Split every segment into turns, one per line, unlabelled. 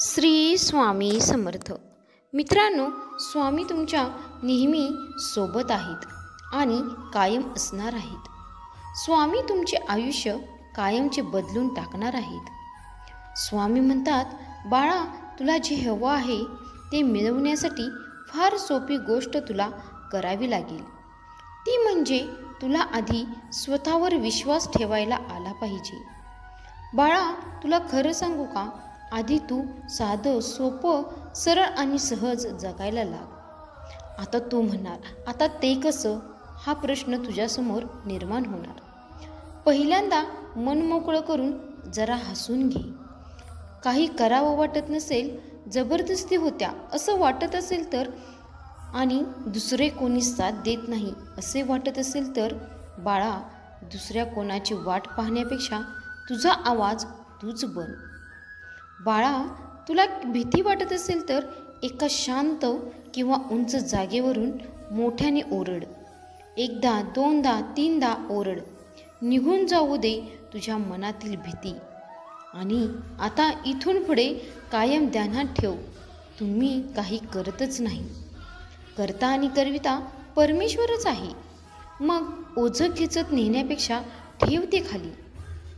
श्री स्वामी समर्थ. मित्रांनो स्वामी तुमच्या नेहमी सोबत आहेत आणि कायम असणार आहेत. स्वामी तुमचे आयुष्य कायमचे बदलून टाकणार आहेत. स्वामी म्हणतात बाळा तुला जे हवं आहे ते मिळवण्यासाठी फार सोपी गोष्ट तुला करावी लागेल. ती म्हणजे तुला आधी स्वतःवर विश्वास ठेवायला आला पाहिजे. बाळा तुला खरं सांगू का? आधी तू साधं सोपं सरळ आणि सहज जगायला लाग. आता तू म्हणणार आता ते कसं? हा प्रश्न तुझ्यासमोर निर्माण होणार. पहिल्यांदा मन मोकळं करून जरा हसून घे. काही करावं वाटत नसेल जबरदस्ती होत्या असं वाटत असेल तर आणि दुसरे कोणी साथ देत नाही असे वाटत असेल तर बाळा दुसऱ्या कोणाची वाट पाहण्यापेक्षा तुझा आवाज तूच बन. बाळा तुला भीती वाटत असेल तर एका शांत किंवा उंच जागेवरून मोठ्याने ओरड. एकदा दोनदा तीनदा ओरड. निघून जाऊ दे तुझ्या मनातील भीती. आणि आता इथून पुढे कायम ध्यानात ठेव. तुम्ही काही करतच नाही. करता आणि करविता परमेश्वरच आहे. मग ओझं खेचत नेण्यापेक्षा ठेव ते खाली.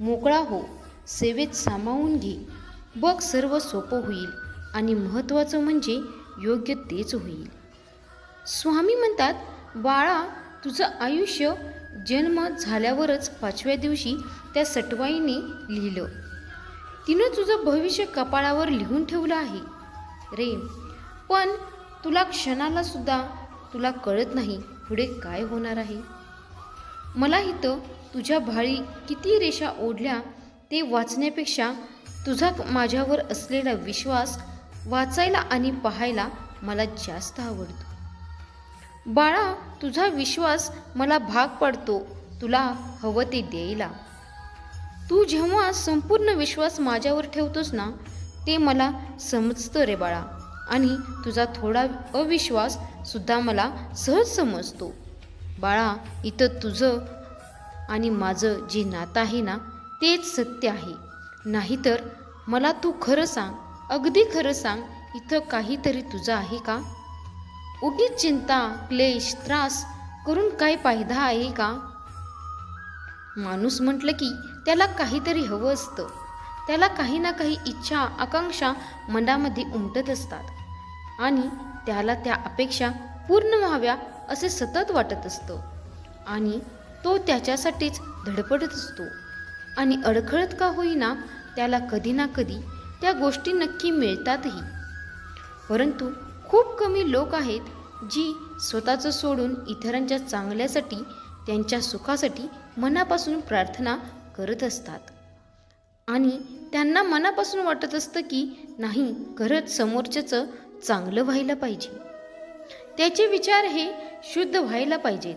मोकळा हो. सेवेत सामावून घे. बघ सर्व सोपं होईल आणि महत्त्वाचं म्हणजे योग्य तेच होईल. स्वामी म्हणतात बाळा तुझं आयुष्य जन्म झाल्यावरच पाचव्या दिवशी त्या सटवाईने लिहिलं. तिनं तुझं भविष्य कपाळावर लिहून ठेवलं आहे. रे पण तुला क्षणाला सुद्धा तुला कळत नाही पुढे काय होणार आहे. मला इथं तुझ्या भाळी किती रेषा ओढल्या ते वाचण्यापेक्षा तुझा माझ्यावर असलेला विश्वास वाचायला आणि पाहायला मला जास्त आवडतो. बाळा तुझा विश्वास मला भाग पडतो. तुला हवं ते द्यायला. तू जेव्हा संपूर्ण विश्वास माझ्यावर ठेवतोस ना ते मला समजतं रे बाळा. आणि तुझा थोडा अविश्वास सुद्धा मला सहज समजतो. बाळा इथं तुझं आणि माझं जे नातं आहे ना तेच सत्य आहे. नाहीतर मला तू खरं सांग अगदी खरं सांग इथं काहीतरी तुझं आहे का? उगीच चिंता क्लेश त्रास करून काय फायदा आहे का? माणूस म्हटलं की त्याला काहीतरी हवं असतं. त्याला काही ना काही इच्छा आकांक्षा मनामध्ये उमटत असतात. आणि त्याला त्या अपेक्षा पूर्ण व्हाव्या असे सतत वाटत असतं. आणि तो त्याच्यासाठीच धडपडत असतो. आणि अडखळत का होईना त्याला कधी ना कधी त्या गोष्टी नक्की मिळतातही. परंतु खूप कमी लोक आहेत जी स्वतःचं सोडून इतरांच्या चांगल्यासाठी त्यांच्या सुखासाठी मनापासून प्रार्थना करत असतात. आणि त्यांना मनापासून वाटत असतं की नाही खरंच समोरच्याचं चांगलं व्हायला पाहिजे. त्याचे विचार हे शुद्ध व्हायला पाहिजेत.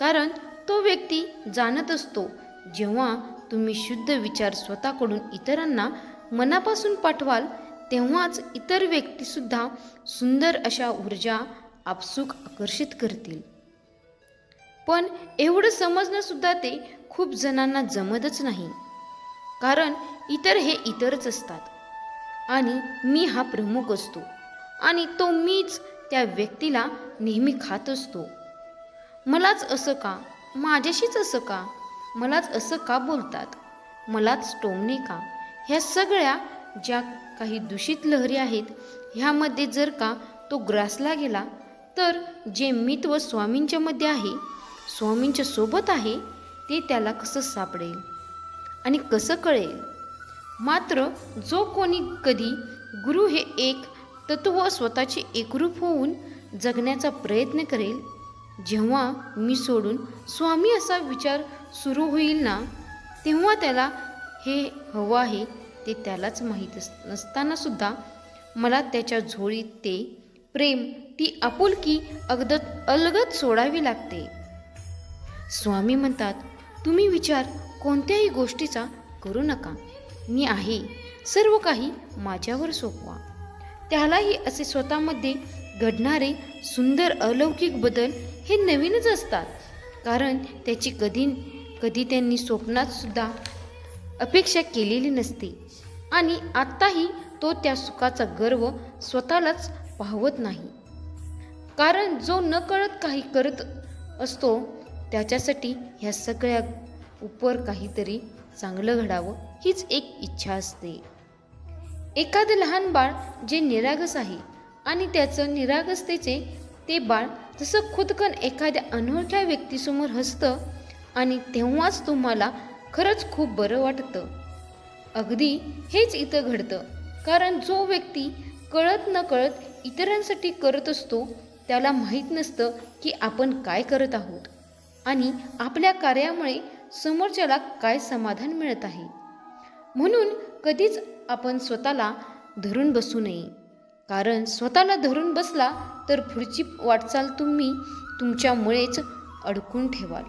कारण तो व्यक्ती जाणत असतो जेव्हा तुम्ही शुद्ध विचार स्वतःकडून इतरांना मनापासून पाठवाल तेव्हाच इतर व्यक्तीसुद्धा सुंदर अशा ऊर्जा आपसूक आकर्षित करतील. पण एवढं समजणंसुद्धा ते खूप जणांना जमतच नाही. कारण इतर हे इतरच असतात. आणि मी हा प्रमुख असतो. आणि तो मीच त्या व्यक्तीला नेहमी खात असतो. मलाच असं का? माझ्याशीच असं का? मलाच असं का बोलतात? मलाच टोमणे का? ह्या सगळ्या ज्या काही दूषित लहरी आहेत ह्यामध्ये जर का तो ग्रासला गेला तर जे मित्व स्वामींच्यामध्ये आहे स्वामींच्या सोबत आहे ते त्याला कसं सापडेल? आणि कसं कळेल? मात्र जो कोणी कधी गुरु हे एक तत्व स्वतःचे एकरूप होऊन जगण्याचा प्रयत्न करेल जेव्हा मी सोडून स्वामी असा विचार सुरू होईल ना तेव्हा त्याला हे हवं आहे ते त्यालाच माहीत अस नसतानासुद्धा मला त्याच्या झोळीत ते प्रेम ती आपुलकी अगदत अलगद सोडावी लागते. स्वामी म्हणतात तुम्ही विचार कोणत्याही गोष्टीचा करू नका. मी आहे. सर्व काही माझ्यावर सोपवा. त्यालाही असे स्वतःमध्ये घडणारे सुंदर अलौकिक बदल हे नवीनच असतात. कारण त्याची कधी कधी त्यांनी स्वप्नात सुद्धा अपेक्षा केलेली नसते. आणि आत्ताही तो त्या सुखाचा गर्व स्वतःलाच पाहवत नाही. कारण जो नकळत काही करत असतो त्याच्यासाठी ह्या सगळ्या उपर काहीतरी चांगलं घडावं हीच एक इच्छा असते. एखादं लहान बाळ जे निरागस आहे आणि त्याचं निरागसतेचे ते बाळ जसं खुदकन एखाद्या अनोळख्या व्यक्तीसमोर हसतं आणि तेव्हाच तुम्हाला खरंच खूप बरं वाटतं. अगदी हेच इथं घडतं. कारण जो व्यक्ती कळत न कळत इतरांसाठी करत असतो त्याला माहीत नसतं की आपण काय करत आहोत आणि आपल्या कार्यामुळे समोरच्याला काय समाधान मिळत आहे. म्हणून कधीच आपण स्वतःला धरून बसू नये. कारण स्वतःला धरून बसला तर पुढची वाटचाल तुम्ही तुमच्यामुळेच अडकून ठेवाल.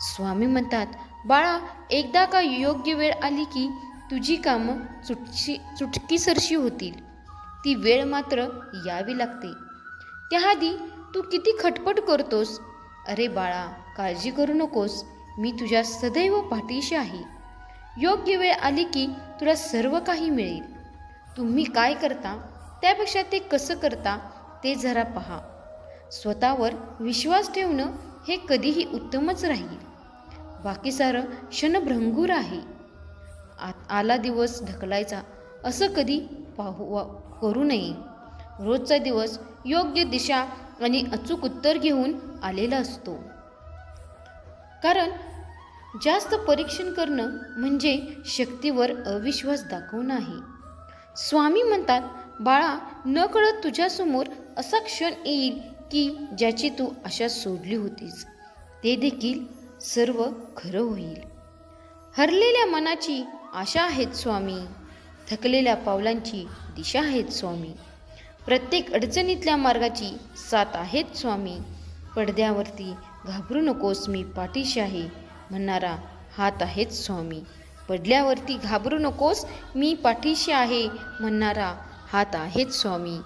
स्वामी म्हणतात बाळा एकदा का योग्य वेळ आली की तुझी कामं चुटची चुटकीसरशी होतील. ती वेळ मात्र यावी लागते. त्याआधी तू किती खटपट करतोस? अरे बाळा काळजी करू नकोस. मी तुझ्या सदैव पाठीशी आहे. योग्य वेळ आली की तुला सर्व काही मिळेल. तुम्ही काय करता त्यापेक्षा ते कसं करता ते जरा पहा. स्वतःवर विश्वास ठेवणं हे कधीही उत्तमच राहील. बाकी सारं क्षणभ्रंगूर आहे. आत आला दिवस ढकलायचा असं कधी पाहू वा करू नये. रोजचा दिवस योग्य दिशा आणि अचूक उत्तर घेऊन आलेला असतो. कारण जास्त परीक्षण करणं म्हणजे शक्तीवर अविश्वास दाखवणं आहे स्वामी म्हणतात बाळा नकळत तुझ्यासमोर असा क्षण येईल की ज्याची तू आशा सोडली होतीस. ते देखील सर्व खरं होईल. हरलेल्या मनाची आशा आहेत स्वामी. थकलेल्या पावलांची दिशा आहेत स्वामी. प्रत्येक अडचणीतल्या मार्गाची साथ आहेत स्वामी. पडद्यावरती घाबरू नकोस मी पाठीशी आहे. म्हणणारा हात आहेच स्वामी. पडल्यावरती घाबरू नकोस मी पाठीशी आहे म्हणणारा हात आहेच स्वामी.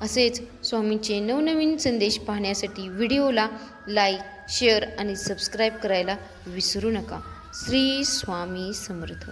असेच स्वामींचे नवनवीन संदेश पाहण्यासाठी व्हिडिओला लाईक शेअर आणि सबस्क्राईब करायला विसरू नका. श्री स्वामी समर्थ.